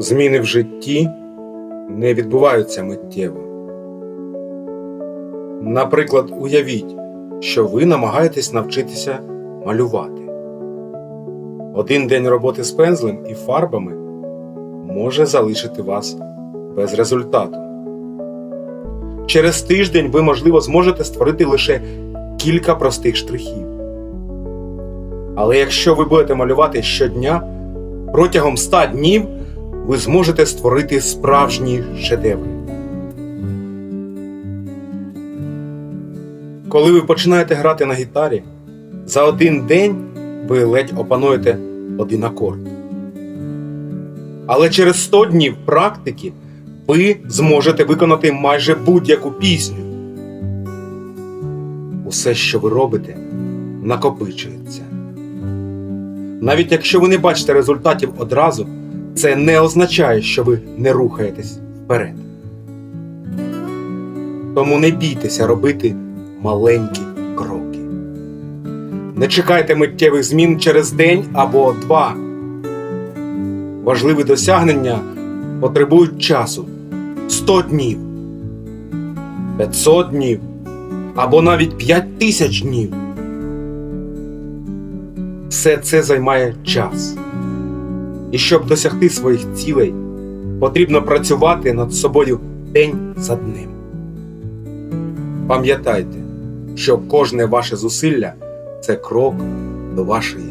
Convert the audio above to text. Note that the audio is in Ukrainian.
Зміни в житті не відбуваються миттєво. Наприклад, уявіть, що ви намагаєтесь навчитися малювати. Один день роботи з пензлем і фарбами може залишити вас без результату. Через тиждень ви, можливо, зможете створити лише кілька простих штрихів. Але якщо ви будете малювати щодня, протягом 100 днів ви зможете створити справжні шедеври. Коли ви починаєте грати на гітарі, за один день ви ледь опануєте один акорд. Але через 100 днів практики ви зможете виконати майже будь-яку пісню. Усе, що ви робите, накопичується. Навіть якщо ви не бачите результатів одразу, це не означає, що ви не рухаєтесь вперед. Тому не бійтеся робити маленькі кроки. Не чекайте миттєвих змін через день або два. Важливі досягнення потребують часу 100 днів, 500 днів або навіть 5000 днів. Все це займає час. І щоб досягти своїх цілей, потрібно працювати над собою день за днем. Пам'ятайте, що кожне ваше зусилля це крок до вашої